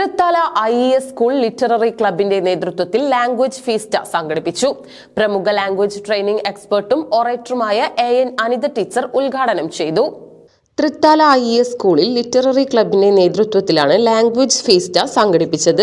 Thrithala I S school literary ക്ലബിന്റെ നേതൃത്വത്തിൽ language fiesta സംഘടിപ്പിച്ചു. പ്രമുഖ ലാംഗ്വേജ് ട്രെയിനിംഗ് എക്സ്പെർട്ടും ഒറേറ്ററുമായ എ എൻ അനിത ടീച്ചർ ഉദ്ഘാടനം ചെയ്തു. തൃത്താല ഐ എസ് സ്കൂളിൽ ലിറ്റററി ക്ലബിന്റെ നേതൃത്വത്തിലാണ് ലാംഗ്വേജ് ഫീസ്റ്റ സംഘടിപ്പിച്ചത്.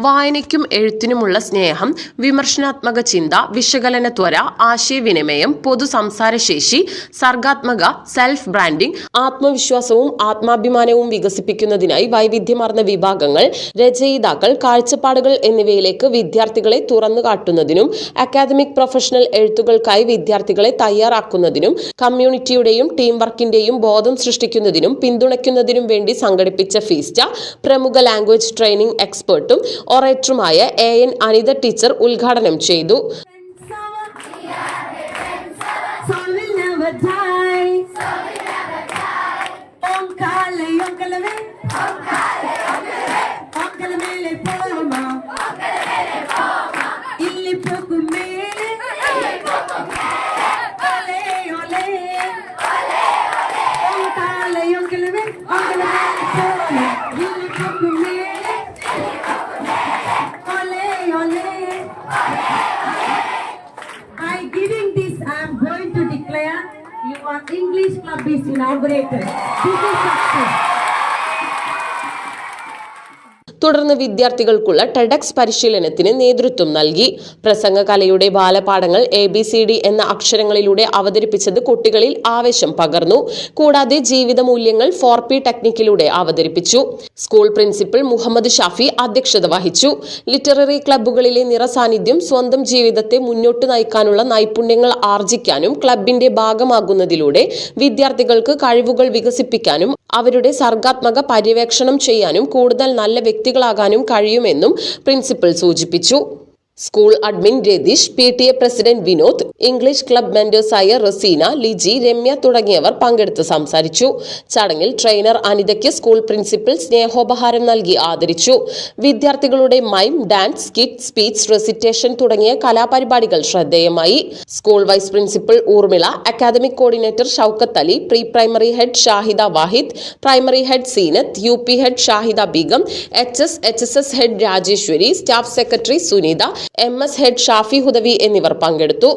വായനയ്ക്കും എഴുത്തിനുമുള്ള സ്നേഹം വിമർശനാത്മക ചിന്ത വിശകലന ത്വര ആശയവിനിമയം പൊതു സംസാരശേഷി സർഗാത്മക സെൽഫ് ബ്രാൻഡിംഗ് ആത്മവിശ്വാസവും ആത്മാഭിമാനവും വികസിപ്പിക്കുന്നതിനായി വൈവിധ്യമാർന്ന വിഭാഗങ്ങൾ രചയിതാക്കൾ കാഴ്ചപ്പാടുകൾ എന്നിവയിലേക്ക് വിദ്യാർത്ഥികളെ തുറന്നു കാട്ടുന്നതിനും അക്കാദമിക് പ്രൊഫഷണൽ എഴുത്തുകൾക്കായി വിദ്യാർത്ഥികളെ തയ്യാറാക്കുന്നതിനും കമ്മ്യൂണിറ്റിയുടെയും ടീം വർക്കിന്റെയും ബോധം സൃഷ്ടിക്കുന്നതിനും പിന്തുണയ്ക്കുന്നതിനും വേണ്ടി സംഘടിപ്പിച്ച ഫീസ്റ്റ പ്രമുഖ ലാംഗ്വേജ് ട്രെയിനിംഗ് എക്സ്പെർട്ടും ഒറേറ്ററുമായ എ എൻ അനിത ടീച്ചർ ഉദ്ഘാടനം ചെയ്തു onkalame. By giving this, I am going to declare your English club is inaugurated. This is success. തുടർന്ന് വിദ്യാർത്ഥികൾക്കുള്ള ടെഡക്സ് പരിശീലനത്തിന് നേതൃത്വം നൽകി. പ്രസംഗകലയുടെ ബാലപാഠങ്ങൾ എ ബി സി ഡി എന്ന അക്ഷരങ്ങളിലൂടെ അവതരിപ്പിച്ചത് കുട്ടികളിൽ ആവേശം പകർന്നു. കൂടാതെ ജീവിത മൂല്യങ്ങൾ ഫോർ പി ടെക്നിക്കിലൂടെ അവതരിപ്പിച്ചു. സ്കൂൾ പ്രിൻസിപ്പൽ മുഹമ്മദ് ഷാഫി അധ്യക്ഷത വഹിച്ചു. ലിറ്റററി ക്ലബ്ബുകളിലെ നിറസാന്നിധ്യം സ്വന്തം ജീവിതത്തെ മുന്നോട്ട് നയിക്കാനുള്ള നൈപുണ്യങ്ങൾ ആർജിക്കാനും ക്ലബിന്റെ ഭാഗമാകുന്നതിലൂടെ വിദ്യാർത്ഥികൾക്ക് കഴിവുകൾ വികസിപ്പിക്കാനും അവരുടെ സർഗാത്മക പര്യവേക്ഷണം ചെയ്യാനും കൂടുതൽ നല്ല വ്യക്തികളാകാനും കഴിയുമെന്നും പ്രിൻസിപ്പൽ സൂചിപ്പിച്ചു. School admin Ratheesh P T A president Vinod English club മെന്റേഴ്സായ Raseena Liji Ramya തുടങ്ങിയവർ പങ്കെടുത്ത് സംസാരിച്ചു. ചടങ്ങിൽ ട്രെയിനർ അനിതയ്ക്ക് സ്കൂൾ പ്രിൻസിപ്പൽ സ്നേഹോപഹാരം നൽകി ആദരിച്ചു. വിദ്യാർത്ഥികളുടെ mime dance skit speech recitation തുടങ്ങിയ കലാപരിപാടികൾ ശ്രദ്ധേയമായി. School vice principal Urmila academic coordinator Shoukath Ali pre primary head Shahida Wahid primary head Zeenath U P head Shahida Begum H S H S S head Rajeshwari staff secretary Sunitha M S head Shafi Hudawi എന്നിവർ പങ്കെടുത്തു.